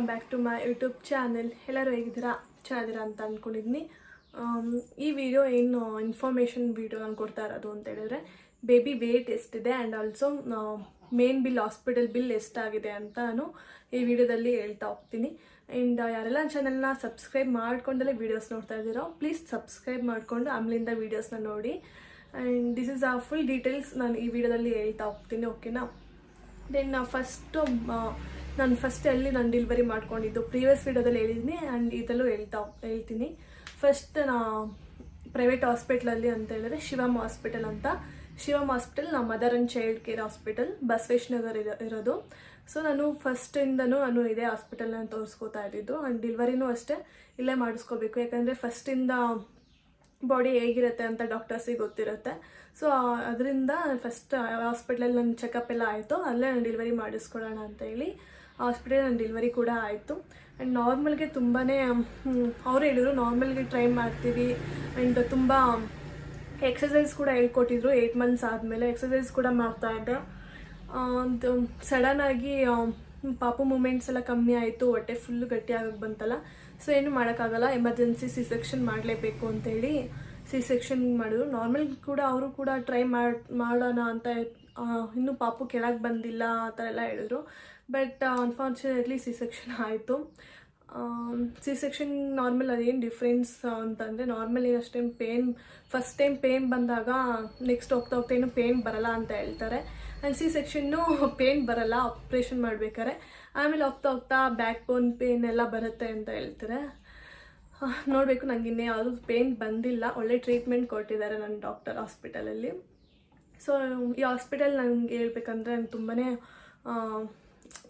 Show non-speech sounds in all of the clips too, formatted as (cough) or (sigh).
Welcome back to my YouTube channel. ಎಲ್ಲರೂ ಹೇಗಿದ್ದೀರಾ? ಚೆನ್ನಾಗಿದ್ದೀರಾ ಅಂತ ಅಂದ್ಕೊಂಡಿದ್ದೀನಿ. ಈ ವಿಡಿಯೋ ಏನು ಇನ್ಫಾರ್ಮೇಷನ್ ವಿಡಿಯೋ ನಾನು ಕೊಡ್ತಾ ಇರೋದು ಅಂತ ಹೇಳಿದ್ರೆ ಬೇಬಿ ವೇಟ್ ಎಷ್ಟಿದೆ and also main bill hospital bill ಎಷ್ಟಾಗಿದೆ ಅಂತ ನಾನು ಈ ವಿಡಿಯೋದಲ್ಲಿ ಹೇಳ್ತಾ ಹೋಗ್ತೀನಿ. ಆ್ಯಂಡ್ ಯಾರೆಲ್ಲ ಚಾನಲ್ನ ಸಬ್ಸ್ಕ್ರೈಬ್ ಮಾಡಿಕೊಂಡಲ್ಲೇ ವೀಡಿಯೋಸ್ ನೋಡ್ತಾ ಇದ್ದೀರೋ ಪ್ಲೀಸ್ ಸಬ್ಸ್ಕ್ರೈಬ್ ಮಾಡಿಕೊಂಡು ಆಮೇಲಿಂದ ವೀಡಿಯೋಸ್ನ ನೋಡಿ. And this is a full details ನಾನು ಈ ವಿಡಿಯೋದಲ್ಲಿ ಹೇಳ್ತಾ ಹೋಗ್ತೀನಿ ಓಕೆನಾ ದೆನ್ ಫಸ್ಟು ನಾನು ಫಸ್ಟ್ ಅಲ್ಲಿ ನಾನು ಡೆಲಿವರಿ ಮಾಡ್ಕೊಂಡಿದ್ದು. ಪ್ರೀವಿಯಸ್ ವೀಡಿಯೋದಲ್ಲಿ ಹೇಳಿದ್ದೀನಿ ಆ್ಯಂಡ್ ಇದರಲ್ಲೂ ಹೇಳ್ತಾ, ಹೇಳ್ತೀನಿ. ಫಸ್ಟ್ ನಾ ಪ್ರೈವೇಟ್ ಹಾಸ್ಪಿಟ್ಲಲ್ಲಿ ಅಂತ ಹೇಳಿದ್ರೆ ಶಿವಮ್ ಹಾಸ್ಪಿಟಲ್ ಅಂತ. ಶಿವಮ್ ಹಾಸ್ಪಿಟಲ್ ನಮ್ಮ mother and child care hospital Basavesh Nagar ಇರೋ, ಇರೋದು. ಸೊ ನಾನು ಫಸ್ಟಿಂದನೂ ನಾನು ಇದೇ ಹಾಸ್ಪಿಟಲ್ನ ತೋರಿಸ್ಕೋತಾ ಇದ್ದಿದ್ದು ಆ್ಯಂಡ್ ಡಿಲ್ವರಿನೂ ಅಷ್ಟೇ ಇಲ್ಲೇ ಮಾಡಿಸ್ಕೋಬೇಕು. ಯಾಕಂದರೆ ಫಸ್ಟಿಂದ ಬಾಡಿ ಹೇಗಿರುತ್ತೆ ಅಂತ ಡಾಕ್ಟರ್ಸಿಗೆ ಗೊತ್ತಿರುತ್ತೆ. ಸೊ ಅದರಿಂದ ಫಸ್ಟ್ ಹಾಸ್ಪಿಟ್ಲಲ್ಲಿ ನನ್ನ ಚೆಕಪ್ ಎಲ್ಲ ಆಯಿತು. ಅಲ್ಲೇ ನಾನು ಡೆಲಿವರಿ ಮಾಡಿಸ್ಕೊಳ್ಳೋಣ ಅಂತ ಹೇಳಿ ಹಾಸ್ಪಿಟಲ್ ನನ್ನ ಡೆಲಿವರಿ ಕೂಡ ಆಯಿತು. ಆ್ಯಂಡ್ ನಾರ್ಮಲ್ಗೆ ತುಂಬಾ ಅವರು ಹೇಳಿದ್ರು ನಾರ್ಮಲ್ಗೆ ಟ್ರೈ ಮಾಡ್ತೀವಿ. ಆ್ಯಂಡ್ ತುಂಬ ಎಕ್ಸಸೈಸ್ ಕೂಡ ಹೇಳ್ಕೊಟ್ಟಿದ್ರು ಏಯ್ಟ್ ಮಂತ್ಸ್ ಆದಮೇಲೆ. ಎಕ್ಸಸೈಸ್ ಕೂಡ ಮಾಡ್ತಾಯಿದ್ದೆ ಸಡನ್ನಾಗಿ ಪಾಪು ಮೂಮೆಂಟ್ಸ್ ಎಲ್ಲ ಕಮ್ಮಿ ಆಯಿತು. ಹೊಟ್ಟೆ ಫುಲ್ಲು ಗಟ್ಟಿ ಆಗಕ್ಕೆ ಬಂತಲ್ಲ. ಸೊ ಏನು ಮಾಡೋಕ್ಕಾಗಲ್ಲ. ಎಮರ್ಜೆನ್ಸಿ ಸಿಸೆಕ್ಷನ್ ಮಾಡಲೇಬೇಕು ಅಂತೇಳಿ ಸಿ ಸೆಕ್ಷನ್ ಮಾಡಿದ್ರು. ನಾರ್ಮಲ್ ಕೂಡ ಅವರು ಕೂಡ ಟ್ರೈ ಮಾಡಿ, ಮಾಡೋಣ ಅಂತ ಇನ್ನೂ ಪಾಪು ಕೆಳಗೆ ಬಂದಿಲ್ಲ ಆ ಥರ ಎಲ್ಲ ಹೇಳಿದ್ರು. ಬಟ್ ಅನ್ಫಾರ್ಚುನೇಟ್ಲಿ ಸಿ ಸೆಕ್ಷನ್ ಆಯಿತು. ಸಿ ಸೆಕ್ಷನ್ ನಾರ್ಮಲ್ ಅದೇನು ಡಿಫ್ರೆನ್ಸ್ ಅಂತಂದರೆ ನಾರ್ಮಲಿ ಅಷ್ಟೇ ಪೇನ್ ಫಸ್ಟ್ ಟೈಮ್ ಪೇನ್ ಬಂದಾಗ ನೆಕ್ಸ್ಟ್ ಹೋಗ್ತಾ ಹೋಗ್ತಾ ಏನು ಪೇನ್ ಬರಲ್ಲ ಅಂತ ಹೇಳ್ತಾರೆ. ಆ್ಯಂಡ್ ಸಿ ಸೆಕ್ಷನ್ನು ಪೇನ್ ಬರಲ್ಲ ಆಪ್ರೇಷನ್ ಮಾಡ್ಬೇಕಾರೆ ಆಮೇಲೆ ಹೋಗ್ತಾ ಹೋಗ್ತಾ ಬ್ಯಾಕ್ ಬೋನ್ ಪೇನ್ ಎಲ್ಲ ಬರುತ್ತೆ ಅಂತ ಹೇಳ್ತಾರೆ. ನೋಡಬೇಕು ನನಗೆ ಇನ್ನೇ ಯಾವುದು ಪೇನ್ ಬಂದಿಲ್ಲ. ಒಳ್ಳೆ ಟ್ರೀಟ್ಮೆಂಟ್ ಕೊಟ್ಟಿದ್ದಾರೆ ನನ್ನ ಡಾಕ್ಟರ್ ಹಾಸ್ಪಿಟಲಲ್ಲಿ ಸೊ ಈ ಹಾಸ್ಪಿಟಲ್ ನನಗೆ ಹೇಳ್ಬೇಕಂದ್ರೆ ನಂಗೆ ತುಂಬಾ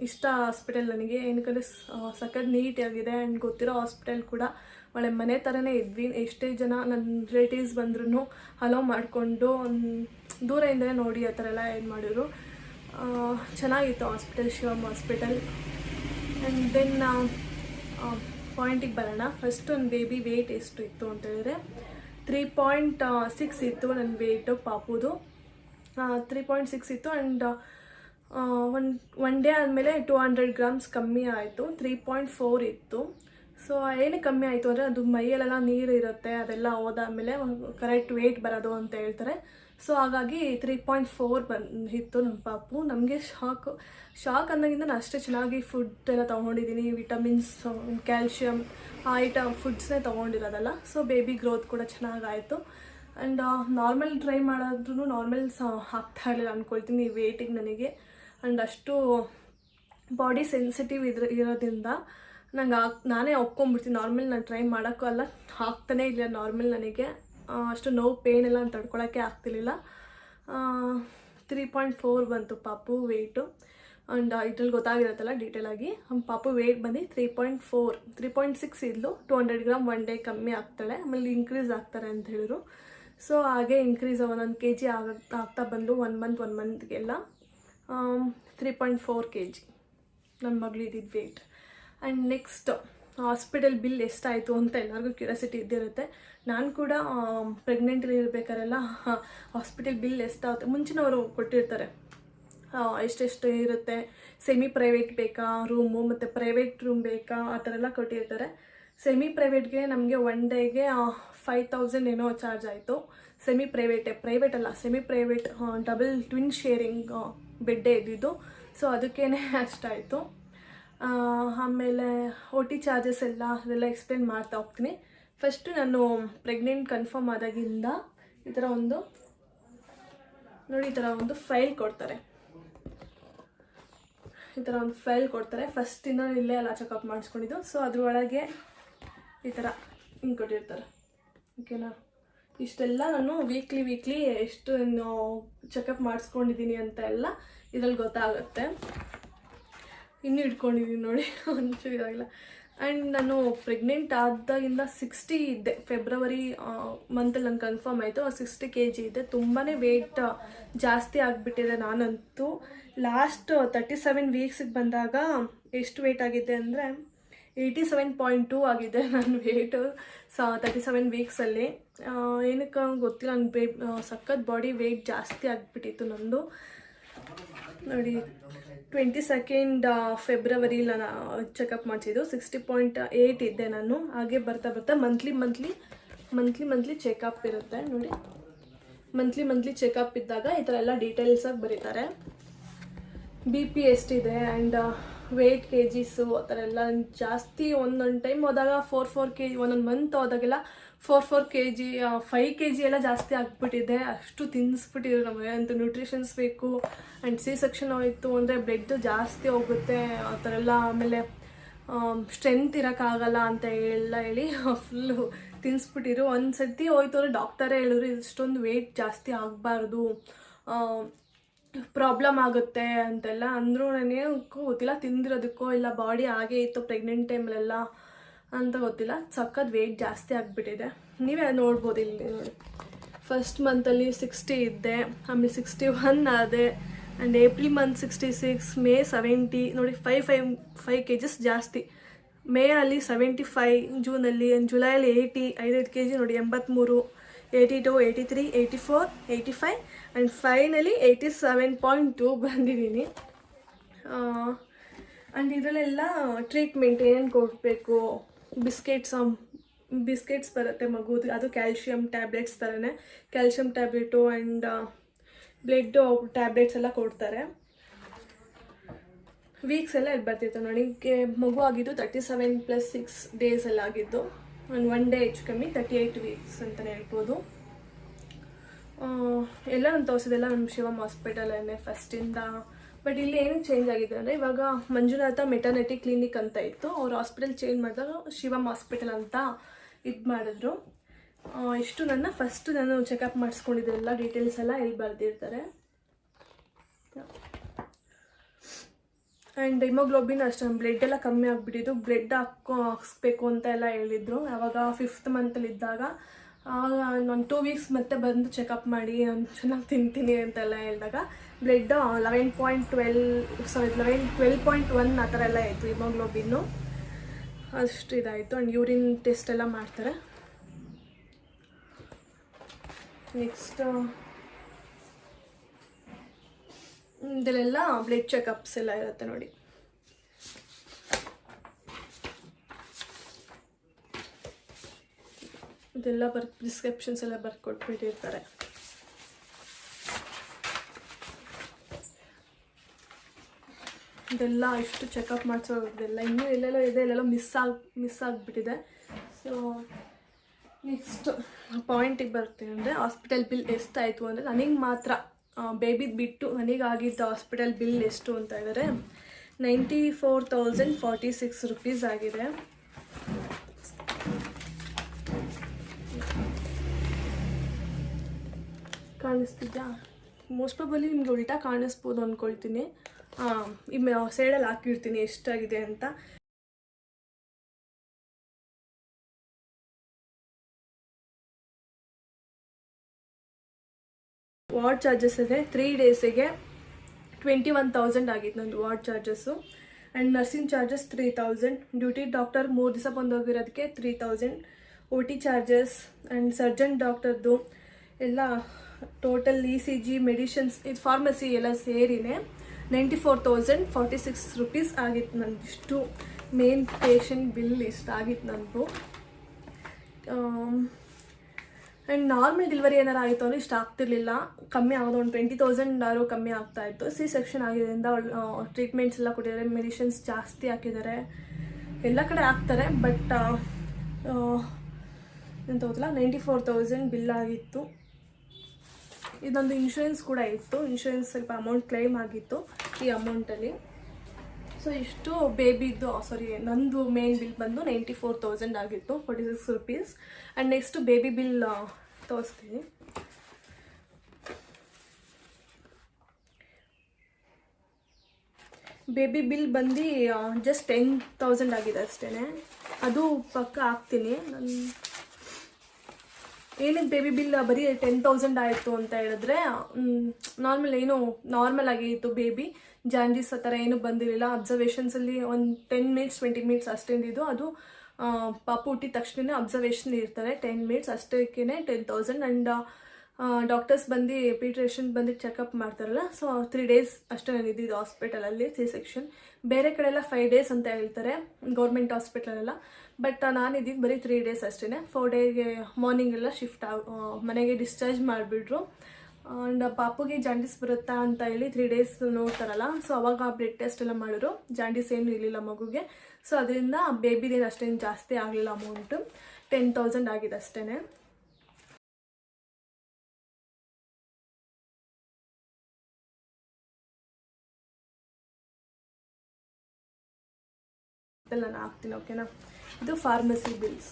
ಇಷ್ಟ ಹಾಸ್ಪಿಟಲ್ ನನಗೆ. ಏನಕ್ಕಂದರೆ ಸಖತ್ ನೀಟಾಗಿದೆ. ಆ್ಯಂಡ್ ಗೊತ್ತಿರೋ ಹಾಸ್ಪಿಟಲ್ ಕೂಡ ಒಳ್ಳೆ ಮನೆ ಥರನೇ ಇದ್ವಿ. ಎಷ್ಟೇ ಜನ ನನ್ನ ರಿಲೇಟಿವ್ಸ್ ಬಂದ್ರೂ ಹಲೋ ಮಾಡಿಕೊಂಡು ದೂರದಿಂದಲೇ ನೋಡಿ ಆ ಥರ ಎಲ್ಲ ಏನು ಮಾಡಿದ್ರು. ಚೆನ್ನಾಗಿತ್ತು hospital Shivam hospital and then ಪಾಯಿಂಟಿಗೆ ಬರೋಣ. ಫಸ್ಟ್ ಒಂದು ಬೇಬಿ ವೇಟ್ ಎಷ್ಟು ಇತ್ತು ಅಂತ ಹೇಳಿದ್ರೆ ತ್ರೀ ಪಾಯಿಂಟ್ ಸಿಕ್ಸ್ ಇತ್ತು ನನ್ನ ವೆಯ್ಟು ಪಾಪುದು. ತ್ರೀ ಪಾಯಿಂಟ್ ಸಿಕ್ಸ್ ಇತ್ತು ಆ್ಯಂಡ್ ಒನ್ ಒನ್ ಡೇ ಆದಮೇಲೆ ಟೂ ಹಂಡ್ರೆಡ್ ಗ್ರಾಮ್ಸ್ ಕಮ್ಮಿ ಆಯಿತು. ತ್ರೀ ಪಾಯಿಂಟ್ ಫೋರ್ ಇತ್ತು. ಸೊ ಏನು ಕಮ್ಮಿ ಆಯಿತು ಅಂದರೆ ಅದು ಮೈಯಲ್ಲೆಲ್ಲ ನೀರು ಇರುತ್ತೆ, ಅದೆಲ್ಲ ಹೋದಾದ್ಮೇಲೆ ಕರೆಕ್ಟ್ ವೆಯ್ಟ್ ಬರೋದು ಅಂತ ಹೇಳ್ತಾರೆ. ಸೊ ಹಾಗಾಗಿ ತ್ರೀ ಪಾಯಿಂಟ್ ಫೋರ್ ಬಂದು ಇತ್ತು ನಮ್ಮ ಪಾಪು. ನಮಗೆ ಶಾಕ್ ಶಾಕ್ ಅಂದಾಗಿಂದ ನಾನು ಅಷ್ಟೇ ಚೆನ್ನಾಗಿ ಫುಡ್ ಎಲ್ಲ ತೊಗೊಂಡಿದ್ದೀನಿ. ವಿಟಮಿನ್ಸ್ ಕ್ಯಾಲ್ಶಿಯಮ್ ಆ ಐಟಮ್ ಫುಡ್ಸ್ನೇ ತೊಗೊಂಡಿರೋದಲ್ಲ. ಸೊ ಬೇಬಿ ಗ್ರೋತ್ ಕೂಡ ಚೆನ್ನಾಗಾಯಿತು. ಆ್ಯಂಡ್ ನಾರ್ಮಲ್ ಟ್ರೈ ಮಾಡಿದ್ರೂ ನಾರ್ಮಲ್ ಆಗ್ತಾ ಇರಲಿಲ್ಲ ಅಂದ್ಕೊಳ್ತೀನಿ ವೇಟಿಗೆ ನನಗೆ. ಆ್ಯಂಡ್ ಅಷ್ಟು ಬಾಡಿ ಸೆನ್ಸಿಟಿವ್ ಇದ್ರ, ಇರೋದ್ರಿಂದ ನಂಗೆ ನಾನೇ ಒಪ್ಕೊಂಡ್ಬಿಡ್ತೀನಿ ನಾರ್ಮಲ್ ನಾನು ಟ್ರೈ ಮಾಡೋಕ್ಕೂ ಅಲ್ಲ ಆಗ್ತಾನೇ ಇಲ್ಲ ನಾರ್ಮಲ್ ನನಗೆ. ಅಷ್ಟು ನೋವು ಪೇನ್ ಎಲ್ಲ ತಡ್ಕೊಳಕ್ಕೆ ಆಗ್ತಿರ್ಲಿಲ್ಲ. ತ್ರೀ ಪಾಯಿಂಟ್ ಫೋರ್ ಬಂತು ಪಾಪು ವೆಯ್ಟು ಆ್ಯಂಡ್ ಇದ್ರಲ್ಲಿ ಗೊತ್ತಾಗಿರುತ್ತಲ್ಲ ಡೀಟೇಲಾಗಿ ಪಾಪು ವೆಯ್ಟ್ ಬಂದು three point four three point six ಇದ್ಲು. Two hundred gram one day ಕಮ್ಮಿ ಆಗ್ತಾಳೆ. ಆಮೇಲೆ ಇನ್ಕ್ರೀಸ್ ಆಗ್ತಾರೆ ಅಂತ ಹೇಳಿದ್ರು. ಸೊ ಹಾಗೆ ಇನ್ಕ್ರೀಸ್ ಒಂದೊಂದು ಕೆ ಜಿ ಆಗ ಆಗ್ತಾ ಬಂದು one month one ಮಂತ್ಗೆಲ್ಲ three point four K G ನನ್ನ ಮಗಳು ಇದ್ದಿದ್ದು weight and next hospital bill ಎಷ್ಟಾಯಿತು ಅಂತ ಎಲ್ಲರಿಗೂ ಕ್ಯೂರಿಯಾಸಿಟಿ ಇದ್ದಿರುತ್ತೆ. ನಾನು ಕೂಡ ಪ್ರೆಗ್ನೆಂಟ್ ಇರಬೇಕಾರೆಲ್ಲ ಹಾಸ್ಪಿಟಲ್ ಬಿಲ್ ಎಷ್ಟಾಗುತ್ತೆ, ಮುಂಚಿನವರು ಕೊಟ್ಟಿರ್ತಾರೆ. ಎಷ್ಟೆಷ್ಟು ಇರುತ್ತೆ ಸೆಮಿ ಪ್ರೈವೇಟ್ ಬೇಕಾ ರೂಮು ಮತ್ತು ಪ್ರೈವೇಟ್ ರೂಮ್ ಬೇಕಾ, ಆ ಥರ ಎಲ್ಲ ಕೊಟ್ಟಿರ್ತಾರೆ. ಸೆಮಿ ಪ್ರೈವೇಟ್ಗೆ ನಮಗೆ ಒನ್ ಡೇಗೆ ಫೈವ್ ತೌಸಂಡ್ ಏನೋ ಚಾರ್ಜ್ ಆಯಿತು. ಸೆಮಿ ಪ್ರೈವೇಟೇ ಪ್ರೈವೇಟ್ ಅಲ್ಲ semi private double twin sharing ಬೆಡ್ಡೇ ಇದ್ದಿದ್ದು. ಸೊ ಅದಕ್ಕೇ ಅಷ್ಟಾಯಿತು. ಆಮೇಲೆ ಒ ಟಿ ಚಾರ್ಜಸ್ ಎಲ್ಲ ಅದೆಲ್ಲ ಎಕ್ಸ್ಪ್ಲೇನ್ ಮಾಡ್ತಾ ಹೋಗ್ತೀನಿ. ಫಸ್ಟು ನಾನು ಪ್ರೆಗ್ನೆಂಟ್ ಕನ್ಫರ್ಮ್ ಆದಾಗಿಂದ ಈ ಥರ ಒಂದು, ನೋಡಿ ಈ ಥರ ಒಂದು ಫೈಲ್ ಕೊಡ್ತಾರೆ. ಈ ಥರ ಒಂದು ಫೈಲ್ ಕೊಡ್ತಾರೆ. ಫಸ್ಟಿಂದ ಇಲ್ಲೇ ಎಲ್ಲ ಚೆಕಪ್ ಮಾಡಿಸ್ಕೊಂಡಿದ್ದು. ಸೊ ಅದರೊಳಗೆ ಈ ಥರ ಹಿಂಗೆ ಕೊಟ್ಟಿರ್ತಾರೆ. ಓಕೆನಾ ಇಷ್ಟೆಲ್ಲ ನಾನು ವೀಕ್ಲಿ ವೀಕ್ಲಿ ಎಷ್ಟು ಚೆಕಪ್ ಮಾಡಿಸ್ಕೊಂಡಿದ್ದೀನಿ ಅಂತ ಎಲ್ಲ ಇದ್ರಲ್ಲಿ ಗೊತ್ತಾಗುತ್ತೆ. ಇನ್ನೂ ಇಟ್ಕೊಂಡಿದ್ದೀನಿ ನೋಡಿ, ಒಂಚೂರು ಇದಾಗಿಲ್ಲ. ಆ್ಯಂಡ್ ನಾನು ಪ್ರೆಗ್ನೆಂಟ್ ಆದಾಗಿಂದ ಸಿಕ್ಸ್ಟಿ ಇದ್ದೆ. ಫೆಬ್ರವರಿ ಮಂತಲ್ಲಿ ನಂಗೆ ಕನ್ಫರ್ಮ್ ಆಯಿತು. ಸಿಕ್ಸ್ಟಿ ಕೆ ಜಿ ಇದೆ. ತುಂಬಾ ವೆಯ್ಟ್ ಜಾಸ್ತಿ ಆಗಿಬಿಟ್ಟಿದೆ ನಾನಂತೂ. ಲಾಸ್ಟ್ ತರ್ಟಿ ಸೆವೆನ್ ವೀಕ್ಸಿಗೆ ಬಂದಾಗ ಎಷ್ಟು ವೆಯ್ಟ್ ಆಗಿದೆ ಅಂದರೆ ಏಯ್ಟಿ ಸೆವೆನ್ ಪಾಯಿಂಟ್ ಟೂ ಆಗಿದೆ ನನ್ನ ವೆಯ್ಟು ಸ ತರ್ಟಿ ಸೆವೆನ್ ವೀಕ್ಸಲ್ಲಿ ಏನಕ್ಕೆ ಗೊತ್ತಿಲ್ಲ ನನ್ನ ಬೇ ಸಖತ್ ಬಾಡಿ ವೆಯ್ಟ್ ಜಾಸ್ತಿ ಆಗಿಬಿಟ್ಟಿತ್ತು ನಂದು. ನೋಡಿ ಟ್ವೆಂಟಿ ಸೆಕೆಂಡ್ ಫೆಬ್ರವರಿ ನಾನು ಚೆಕಪ್ ಮಾಡಿಸಿದ್ದು. ಸಿಕ್ಸ್ಟಿ ಪಾಯಿಂಟ್ ಏಯ್ಟ್ ಇದ್ದೆ ನಾನು. ಹಾಗೆ ಬರ್ತಾ ಬರ್ತಾ monthly monthly monthly monthly checkup ಇರುತ್ತೆ. ನೋಡಿ ಮಂತ್ಲಿ ಮಂತ್ಲಿ ಚೆಕಪ್ ಇದ್ದಾಗ ಈ ಥರ ಎಲ್ಲ ಡೀಟೇಲ್ಸಾಗಿ ಬರೀತಾರೆ. ಬಿ ಪಿ ಎಷ್ಟಿದೆ ಆ್ಯಂಡ್ ವೆಯ್ಟ್ ಕೆ ಜಿಸು ಆ ಥರ ಎಲ್ಲ ಜಾಸ್ತಿ ಒಂದೊಂದು ಟೈಮ್ ಹೋದಾಗ ಫೋರ್ ಫೋರ್ ಕೆ ಜಿ ಒಂದೊಂದು ಮಂತ್ ಹೋದಾಗೆಲ್ಲ four four K G five K G ಎಲ್ಲ ಜಾಸ್ತಿ ಆಗ್ಬಿಟ್ಟಿದೆ. ಅಷ್ಟು ತಿನ್ನಿಸ್ಬಿಟ್ಟಿದ್ರು ನಮಗೆ. ಅಂತ ನ್ಯೂಟ್ರಿಷನ್ಸ್ ಬೇಕು. ಆ್ಯಂಡ್ ಸಿ ಸೆಕ್ಷನ್ ಹೋಯಿತು ಅಂದರೆ ಬ್ಲಡ್ ಜಾಸ್ತಿ ಹೋಗುತ್ತೆ. ಆ ಥರ ಎಲ್ಲ ಆಮೇಲೆ ಸ್ಟ್ರೆಂತ್ ಇರೋಕ್ಕಾಗಲ್ಲ ಅಂತ ಎಲ್ಲ ಹೇಳಿ (laughs) ಫುಲ್ಲು ತಿನ್ನಿಸ್ಬಿಟ್ಟಿರು ಒಂದು ಸರ್ತಿ ಹೋಯ್ತು ಅಂದರೆ ಡಾಕ್ಟರೇ ಹೇಳಿದ್ರು, ಇಷ್ಟೊಂದು ವೆಯ್ಟ್ ಜಾಸ್ತಿ ಆಗಬಾರ್ದು. ಪ್ರಾಬ್ಲಮ್ ಆಗುತ್ತೆ. ಅಂತೆಲ್ಲ ಅಂದರೂ ನನಗೆ ಗೊತ್ತಿಲ್ಲ. ತಿಂದಿರೋದಕ್ಕೋ ಇಲ್ಲ ಬಾಡಿ ಹಾಗೆ ಇತ್ತು ಪ್ರೆಗ್ನೆಂಟ್ ಟೈಮಲ್ಲೆಲ್ಲ ಅಂತ ಗೊತ್ತಿಲ್ಲ. ಸಖತ್ ವೆಯ್ಟ್ ಜಾಸ್ತಿ ಆಗಿಬಿಟ್ಟಿದೆ. ನೀವೇ ನೋಡ್ಬೋದು ಇಲ್ಲಿ. ನೋಡಿ ಫಸ್ಟ್ ಮಂತಲ್ಲಿ ಸಿಕ್ಸ್ಟಿ ಇದ್ದೆ, ಆಮೇಲೆ ಸಿಕ್ಸ್ಟಿ ಒನ್ ಆದೆ and April month sixty six May seventy ನೋಡಿ five five five K Gs ಜಾಸ್ತಿ. ಮೇ ಅಲ್ಲಿ ಸೆವೆಂಟಿ ಫೈವ್ ಜೂನಲ್ಲಿ ಜುಲೈಯಲ್ಲಿ ಏಯ್ಟಿ ಐದೈದು ಕೆ ಜಿ ನೋಡಿ ಎಂಬತ್ತ್ಮೂರು eighty two eighty three eighty four eighty five and finally eighty seven point two ಬಂದಿದ್ದೀನಿ and ಇದರಲ್ಲೆಲ್ಲ treatment ಏನೇನು ಕೊಡಬೇಕು? ಬಿಸ್ಕೆಟ್ಸ್ ಬಿಸ್ಕೆಟ್ಸ್ ಬರುತ್ತೆ ಮಗುದು. ಅದು ಕ್ಯಾಲ್ಶಿಯಮ್ ಟ್ಯಾಬ್ಲೆಟ್ಸ್ ಥರನೇ calcium tablet and blood tablets ಎಲ್ಲ ಕೊಡ್ತಾರೆ. ವೀಕ್ಸ್ ಎಲ್ಲ ಇಲ್ಲಿ ಬರ್ತಿತ್ತು ನನಗೆ ಮಗು ಆಗಿದ್ದು thirty seven plus six days ಎಲ್ಲ ಆಗಿದ್ದು ಒಂದು ಒನ್ ಡೇ ಹೆಚ್ಚು ಕಮ್ಮಿ ತರ್ಟಿ ಏಯ್ಟ್ ವೀಕ್ಸ್ ಅಂತಲೇ ಹೇಳ್ಬೋದು. ಎಲ್ಲ ನಾನು ತೋರಿಸಿದೆಲ್ಲ ನಮ್ಮ ಶಿವಮ್ ಹಾಸ್ಪಿಟಲನ್ನೇ ಫಸ್ಟಿಂದ ಬಟ್ ಇಲ್ಲಿ ಏನಕ್ಕೆ ಚೇಂಜ್ ಆಗಿದೆ ಅಂದರೆ ಇವಾಗ ಮಂಜುನಾಥ ಮೆಟರ್ನಿಟಿ ಕ್ಲಿನಿಕ್ ಅಂತ ಇತ್ತು. ಅವ್ರು ಹಾಸ್ಪಿಟಲ್ ಚೇಂಜ್ ಮಾಡಿದಾಗ ಶಿವಮ್ ಹಾಸ್ಪಿಟಲ್ ಅಂತ ಇದು ಮಾಡಿದ್ರು. ಇಷ್ಟು ನನ್ನ ಫಸ್ಟ್ ನಾನು ಚೆಕಪ್ ಮಾಡಿಸ್ಕೊಂಡಿದ್ದೆಲ್ಲ ಡೀಟೇಲ್ಸ್ ಎಲ್ಲ ಇಲ್ಲಿ ಬರೆದಿರ್ತಾರೆ. ಆ್ಯಂಡ್ ಹಿಮೋಗ್ಲೋಬಿನ್ ಅಷ್ಟೇ ಬ್ಲಡ್ ಎಲ್ಲ ಕಮ್ಮಿ ಆಗಿಬಿಟ್ಟಿದ್ದು. ಬ್ಲಡ್ ಹಾಕೋ, ಹಾಕ್ಸ್ಬೇಕು ಅಂತ ಎಲ್ಲ ಹೇಳಿದ್ರು. ಆವಾಗ ಫಿಫ್ತ್ ಮಂತಲ್ಲಿ ಇದ್ದಾಗ ಒಂದು ಟೂ ವೀಕ್ಸ್ ಮತ್ತೆ ಬಂದು ಚೆಕಪ್ ಮಾಡಿ, ನಾನು ಚೆನ್ನಾಗಿ ತಿಂತೀನಿ ಅಂತೆಲ್ಲ ಹೇಳಿದಾಗ blood eleven point twelve sorry eleven twelve point one ಆ ಥರ ಎಲ್ಲ ಆಯಿತು ಹಿಮೋಗ್ಲೋಬಿನ್ನು ಅಷ್ಟು ಇದಾಯಿತು. ಆ್ಯಂಡ್ ಯೂರಿನ್ ಟೆಸ್ಟ್ ಎಲ್ಲ ಮಾಡ್ತಾರೆ. ನೆಕ್ಸ್ಟ್ ಇದೆಲ್ಲ ಬ್ಲಡ್ ಚೆಕಪ್ಸ್ ಎಲ್ಲ ಇರುತ್ತೆ ನೋಡಿ. ಇದೆಲ್ಲ ಬರ್ ಪ್ರಿಸ್ಕ್ರಿಪ್ಷನ್ಸ್ ಎಲ್ಲ ಬರ್ಕೊಟ್ಬಿಟ್ಟಿರ್ತಾರೆ. ಇದೆಲ್ಲ ಇಷ್ಟು ಚೆಕಪ್ ಮಾಡಿಸೋದೆಲ್ಲ ಇನ್ನೂ ಎಲ್ಲೆಲ್ಲೋ ಇದೆ, ಎಲ್ಲೆಲ್ಲೋ ಮಿಸ್ ಆಗಿ ಮಿಸ್ ಆಗಿಬಿಟ್ಟಿದೆ. ಸೊ ನೆಕ್ಸ್ಟ್ ಪಾಯಿಂಟಿಗೆ ಬರ್ತೀನಿ ಅಂದರೆ ಹಾಸ್ಪಿಟಲ್ ಬಿಲ್ ಎಷ್ಟಾಯಿತು ಅಂದರೆ ನನಗೆ ಮಾತ್ರ ಬೇಬಿದು ಬಿಟ್ಟು ನನಗಾಗಿದ್ದ ಹಾಸ್ಪಿಟಲ್ ಬಿಲ್ ಎಷ್ಟು ಅಂತ ಹೇಳಿದ್ರೆ ninety four thousand forty six rupees ಆಗಿದೆ. ಕಾಣಿಸ್ತಿದ್ಯಾ? ಮೋಸ್ಟ್ ಪ್ರಾಬಲಿ ನಿಮ್ಗೆ ಉಲ್ಟಾ ಕಾಣಿಸ್ಬೋದು ಅಂದ್ಕೊಳ್ತೀನಿ ಈ ಸೈಡಲ್ಲಿ ಹಾಕಿರ್ತೀನಿ ಎಷ್ಟಾಗಿದೆ ಅಂತ. ವಾರ್ಡ್ ಚಾರ್ಜಸ್ ಇದೆ. ತ್ರೀ ಡೇಸಿಗೆ ಟ್ವೆಂಟಿ ಒನ್ ತೌಸಂಡ್ ಆಗಿತ್ತು ನಂದು ward charges. And nursing charges three thousand. Duty doctor ಮೂರು ದಿವಸ ಬಂದೋಗಿರೋದಕ್ಕೆ three thousand. O T charges and surgeon ಡಾಕ್ಟರ್ದು ಎಲ್ಲ total E C G medicines ಇದು ಫಾರ್ಮಸಿ ಎಲ್ಲ ಸೇರಿನೇ ninety four thousand forty six rupees ಆಗಿತ್ತು ನಂದಿಷ್ಟು. Main patient bill ಇಷ್ಟು ಆಗಿತ್ತು ನನಗೂ ಆ್ಯಂಡ್ ನಾರ್ಮಲ್ ಡೆಲಿವರಿ ಏನಾರು ಆಯಿತು ಅಂದರೆ ಇಷ್ಟು ಆಗ್ತಿರ್ಲಿಲ್ಲ. ಕಮ್ಮಿ ಆಗೋದು ಒಂದು ಟ್ವೆಂಟಿ ತೌಸಂಡ್ ಆದರೂ ಕಮ್ಮಿ ಆಗ್ತಾ ಇತ್ತು. ಸಿ ಸೆಕ್ಷನ್ ಆಗಿದ್ದರಿಂದ ಟ್ರೀಟ್ಮೆಂಟ್ಸ್ ಎಲ್ಲ ಕೊಟ್ಟಿದ್ದಾರೆ. ಮೆಡಿಷನ್ಸ್ ಜಾಸ್ತಿ ಹಾಕಿದ್ದಾರೆ. ಎಲ್ಲ ಕಡೆ ಹಾಕ್ತಾರೆ ಬಟ್ ಎಂತ ಗೊತ್ತಿಲ್ಲ ನೈಂಟಿ ಫೋರ್ ತೌಸಂಡ್ ಬಿಲ್ ಆಗಿತ್ತು. ಇದೊಂದು ಇನ್ಶೂರೆನ್ಸ್ ಕೂಡ ಇತ್ತು. ಇನ್ಶೂರೆನ್ಸ್ ಸ್ವಲ್ಪ ಅಮೌಂಟ್ ಕ್ಲೈಮ್ ಆಗಿತ್ತು ಈ ಅಮೌಂಟಲ್ಲಿ ಸೊ ಇಷ್ಟು ಬೇಬಿದು ಸಾರಿ ನಂದು ಮೇನ್ ಬಿಲ್ ಬಂದು ನೈಂಟಿ ಫೋರ್ ತೌಸಂಡ್ ಆಗಿತ್ತು forty six rupees and next baby bill ತೋರಿಸ್ತೀನಿ. ಬೇಬಿ ಬಿಲ್ ಬಂದು ಜಸ್ಟ್ ಟೆನ್ ತೌಸಂಡ್ ಆಗಿದೆ ಅಷ್ಟೇ ಅದು ಪಕ್ಕ ಹಾಕ್ತೀನಿ. ನಾನು ಏನಕ್ಕೆ ಬೇಬಿ ಬಿಲ್ ಬರೀ ಟೆನ್ ತೌಸಂಡ್ ಆಯಿತು ಅಂತ ಹೇಳಿದ್ರೆ ನಾರ್ಮಲ್ ಏನು ನಾರ್ಮಲ್ ಆಗಿತ್ತು ಬೇಬಿ ಜಾಂಡೀಸ್ ಆ ಥರ ಏನೂ ಬಂದಿರಲಿಲ್ಲ. ಅಬ್ಸರ್ವೇಷನ್ಸಲ್ಲಿ ಒಂದು ಟೆನ್ ಮಿನಿಟ್ಸ್ ಟ್ವೆಂಟಿ ಮಿನಿಟ್ಸ್ ಅಷ್ಟೇನಿದ್ದು ಅದು ಪಾಪು ಹುಟ್ಟಿದ ತಕ್ಷಣ ಅಬ್ಸರ್ವೇಷನ್ ಇರ್ತಾರೆ. ಟೆನ್ ಮಿನಿಟ್ಸ್ ಅಷ್ಟಕ್ಕೇ ಟೆನ್ ತೌಸಂಡ್ ಆ್ಯಂಡ್ ಡಾಕ್ಟರ್ಸ್ ಬಂದು ಪೀಟ್ರೇಷನ್ ಬಂದು ಚೆಕಪ್ ಮಾಡ್ತಾರಲ್ಲ ಸೊ ತ್ರೀ ಡೇಸ್ ಅಷ್ಟೇ ನಾನು ಇದ್ದಿದ್ದು ಹಾಸ್ಪಿಟಲಲ್ಲಿ ಸಿ ಸೆಕ್ಷನ್ ಬೇರೆ ಕಡೆ ಎಲ್ಲ ಫೈವ್ ಡೇಸ್ ಅಂತ ಹೇಳ್ತಾರೆ ಗೌರ್ಮೆಂಟ್ ಹಾಸ್ಪಿಟಲೆಲ್ಲ ಬಟ್ ನಾನು ಇದ್ದಿದ್ದು ಬರೀ ತ್ರೀ ಡೇಸ್ ಅಷ್ಟೇ ಫೋರ್ ಡೇಗೆ ಮಾರ್ನಿಂಗ್ ಎಲ್ಲ ಶಿಫ್ಟ್ ಆಗ ಮನೆಗೆ ಡಿಸ್ಚಾರ್ಜ್ ಮಾಡಿಬಿಟ್ರು. ಆ್ಯಂಡ್ ಪಾಪುಗೆ ಜಾಂಡೀಸ್ ಬರುತ್ತಾ ಅಂತ ಹೇಳಿ ತ್ರೀ ಡೇಸ್ ನೋಡ್ತಾರಲ್ಲ ಸೊ ಅವಾಗ ಬ್ಲಡ್ ಟೆಸ್ಟ್ ಎಲ್ಲ ಮಾಡಿದ್ರು. ಜಾಂಡೀಸ್ ಏನು ಇರಲಿಲ್ಲ ಮಗುಗೆ. ಸೊ ಅದರಿಂದ ಬೇಬಿದೇನು ಅಷ್ಟೇನು ಜಾಸ್ತಿ ಆಗಲಿಲ್ಲ ಅಮೌಂಟು ಟೆನ್ ತೌಸಂಡ್ ಆಗಿದೆ ಅಷ್ಟೇ ಇದೆಲ್ಲ ನಾನು ಹಾಕ್ತೀನಿ ಓಕೆನಾ ಇದು ಫಾರ್ಮಸಿ ಬಿಲ್ಸ್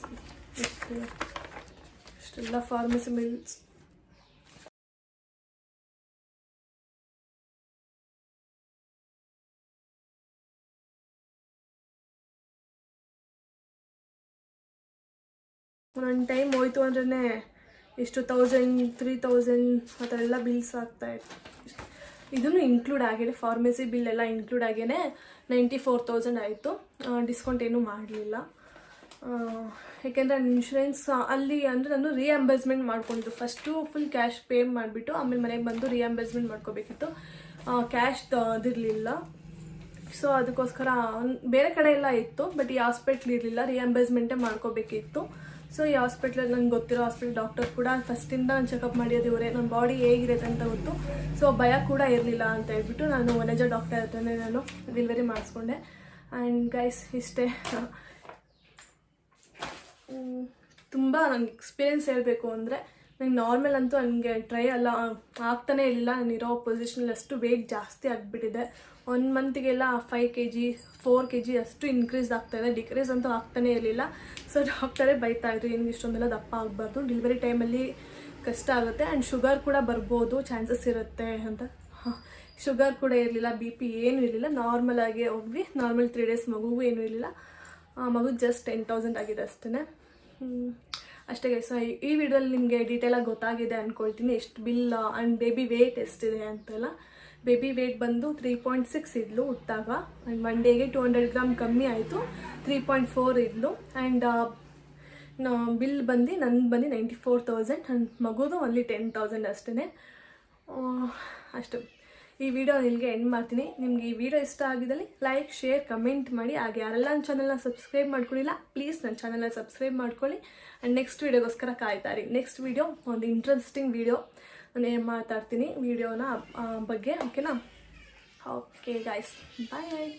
ಇಷ್ಟೆಲ್ಲ ಫಾರ್ಮಸಿ ಬಿಲ್ಸ್ ಒಂದೊಂದು ಟೈಮ್ ಹೋಯ್ತು ಅಂದ್ರೆ ಎಷ್ಟು ತೌಸಂಡ್ ತ್ರೀ ತೌಸಂಡ್ ಆ ಥರ ಎಲ್ಲ ಬಿಲ್ಸ್ ಆಗ್ತಾ ಇತ್ತು. ಇದನ್ನು ಇನ್ಕ್ಲೂಡ್ ಆಗಿದೆ ಫಾರ್ಮಸಿ ಬಿಲ್ ಎಲ್ಲ ಇನ್ಕ್ಲೂಡ್ ಆಗೇನೆ ನೈಂಟಿ ಫೋರ್ ತೌಸಂಡ್ ಆಯಿತು ಡಿಸ್ಕೌಂಟ್ ಏನೂ ಮಾಡಲಿಲ್ಲ. ಯಾಕೆಂದರೆ ನನ್ನ ಇನ್ಶೂರೆನ್ಸ್ ಅಲ್ಲಿ ಅಂದರೆ ನಾನು ರಿಯಂಬರ್ಸ್ಮೆಂಟ್ ಮಾಡ್ಕೊಂಡಿದ್ದು. ಫಸ್ಟು ಫುಲ್ ಕ್ಯಾಶ್ ಪೇ ಮಾಡಿಬಿಟ್ಟು ಆಮೇಲೆ ಮನೆಗೆ ಬಂದು ರಿಯಂಬರ್ಸ್ಮೆಂಟ್ ಮಾಡ್ಕೋಬೇಕಿತ್ತು. ಕ್ಯಾಶ್ ಅದಿರಲಿಲ್ಲ ಸೊ ಅದಕ್ಕೋಸ್ಕರ ಬೇರೆ ಕಡೆ ಎಲ್ಲ ಇತ್ತು ಬಟ್ ಈ ಹಾಸ್ಪಿಟ್ಲ್ ಇರಲಿಲ್ಲ. ರಿಯಂಬರ್ಸ್ಮೆಂಟೇ ಮಾಡ್ಕೋಬೇಕಿತ್ತು. ಸೊ ಈ ಹಾಸ್ಪಿಟ್ಲಲ್ಲಿ ನಂಗೆ ಗೊತ್ತಿರೋ ಹಾಸ್ಪಿಟ್ಲ್ ಡಾಕ್ಟರ್ ಕೂಡ ಫಸ್ಟಿಂದ ನಾನು ಚೆಕಪ್ ಮಾಡಿದ್ದು ಇವರೇ ನನ್ನ ಬಾಡಿ ಹೇಗಿರುತ್ತೆ ಅಂತ ಗೊತ್ತು. ಸೊ ಭಯ ಕೂಡ ಇರಲಿಲ್ಲ ಅಂತ ಹೇಳ್ಬಿಟ್ಟು ನಾನು ಒನೇಜ ಡಾಕ್ಟರ್ ಹತ್ರನೇ ನಾನು ಡೆಲಿವರಿ ಮಾಡಿಸ್ಕೊಂಡೆ. ಆ್ಯಂಡ್ ಗೈಸ್ ಇಷ್ಟೇ. ತುಂಬ ನನಗೆ ಎಕ್ಸ್ಪೀರಿಯೆನ್ಸ್ ಹೇಳಬೇಕು ಅಂದರೆ ನಂಗೆ ನಾರ್ಮಲ್ ಅಂತೂ ನನಗೆ ಟ್ರೈ ಅಲ್ಲ, ಆಗ್ತಾನೇ ಇಲ್ಲ ನಾನು ಇರೋ ಪೊಸಿಷನಲ್ಲಿ ಅಷ್ಟು ವೆಯ್ಟ್ ಜಾಸ್ತಿ ಆಗಿಬಿಟ್ಟಿದೆ. One ಮಂತಿಗೆಲ್ಲ five K G four K G ಅಷ್ಟು ಇನ್ಕ್ರೀಸ್ ಆಗ್ತಾಯಿದೆ ಡಿಕ್ರೀಸ್ ಅಂತೂ ಆಗ್ತಾನೇ ಇರಲಿಲ್ಲ. ಸೊ ಡಾಕ್ಟರೇ ಬೈತಾ ಇದ್ರು ನಿಮ್ಗೆ ಇಷ್ಟೊಂದೆಲ್ಲ ದಪ್ಪ ಆಗಬಾರ್ದು? ಡೆಲಿವರಿ ಟೈಮಲ್ಲಿ ಕಷ್ಟ ಆಗುತ್ತೆ ಆ್ಯಂಡ್ ಶುಗರ್ ಕೂಡ ಬರ್ಬೋದು ಚಾನ್ಸಸ್ ಇರುತ್ತೆ, ಅಂತ. ಶುಗರ್ ಕೂಡ ಇರಲಿಲ್ಲ ಬಿ ಪಿ ಏನೂ ಇರಲಿಲ್ಲ. ನಾರ್ಮಲ್ ಆಗಿ ಹೋಗಿ ನಾರ್ಮಲ್ ತ್ರೀ ಡೇಸ್ ಮಗುಗೂ ಏನೂ ಇರಲಿಲ್ಲ. ಮಗು ಜಸ್ಟ್ ಟೆನ್ ತೌಸಂಡ್ ಆಗಿದೆ ಅಷ್ಟೇ ಅಷ್ಟೇ ಗೈಸ್ ಈ ವಿಡಿಯೋದಲ್ಲಿ ನಿಮಗೆ ಡೀಟೇಲಾಗಿ ಗೊತ್ತಾಗಿದೆ ಅಂದ್ಕೊಳ್ತೀನಿ ಎಷ್ಟು ಬಿಲ್ ಆ್ಯಂಡ್ ಬೇಬಿ ವೇಟ್ ಎಷ್ಟಿದೆ ಅಂತೆಲ್ಲ. ಬೇಬಿ ವೇಟ್ ಬಂದು ತ್ರೀ ಪಾಯಿಂಟ್ ಸಿಕ್ಸ್ ಇದ್ಲು ಹುಟ್ಟಾಗ. ಆ್ಯಂಡ್ ಒನ್ ಡೇಗೆ ಟೂ ಹಂಡ್ರೆಡ್ ಗ್ರಾಮ್ ಕಮ್ಮಿ ಆಯಿತು ತ್ರೀ ಪಾಯಿಂಟ್ ಫೋರ್ ಇದ್ಲು. ಆ್ಯಂಡ್ ಬಿಲ್ ಬಂದು ನಂದು ಬಂದು ನೈಂಟಿ ಫೋರ್ ತೌಸಂಡ್ ಆ್ಯಂಡ್ ಮಗುದು ಓನ್ಲಿ ಟೆನ್ ತೌಸಂಡ್ ಅಷ್ಟೇ ಅಷ್ಟು. ಈ ವಿಡಿಯೋ ಇಲ್ಲಿಗೆ ಎಂಡ್ ಮಾಡ್ತೀನಿ. ನಿಮಗೆ ಈ ವಿಡಿಯೋ ಇಷ್ಟ ಆಗಿದ್ದಲ್ಲಿ ಲೈಕ್ ಶೇರ್ ಕಮೆಂಟ್ ಮಾಡಿ. ಹಾಗೆ ಯಾರೆಲ್ಲ ನನ್ನ ಚಾನಲ್ನ ಸಬ್ಸ್ಕ್ರೈಬ್ ಮಾಡ್ಕೊಳ್ಳಿಲ್ಲ ಪ್ಲೀಸ್ ನನ್ನ ಚಾನಲ್ನ ಸಬ್ಸ್ಕ್ರೈಬ್ ಮಾಡ್ಕೊಳ್ಳಿ. ಆ್ಯಂಡ್ ನೆಕ್ಸ್ಟ್ ವೀಡಿಯೋಗೋಸ್ಕರ ಕಾಯ್ತಾರಿ ನೆಕ್ಸ್ಟ್ ವೀಡಿಯೋ ಒಂದು ಇಂಟ್ರೆಸ್ಟಿಂಗ್ ವೀಡಿಯೋ ನಾನು ಏನು ಮಾತಾಡ್ತೀನಿ? ವೀಡಿಯೋನ ಬಗ್ಗೆ ಓಕೆನಾ ಓಕೆ ಗಾಯ್ಸ್ ಬಾಯ್ ಬಾಯ್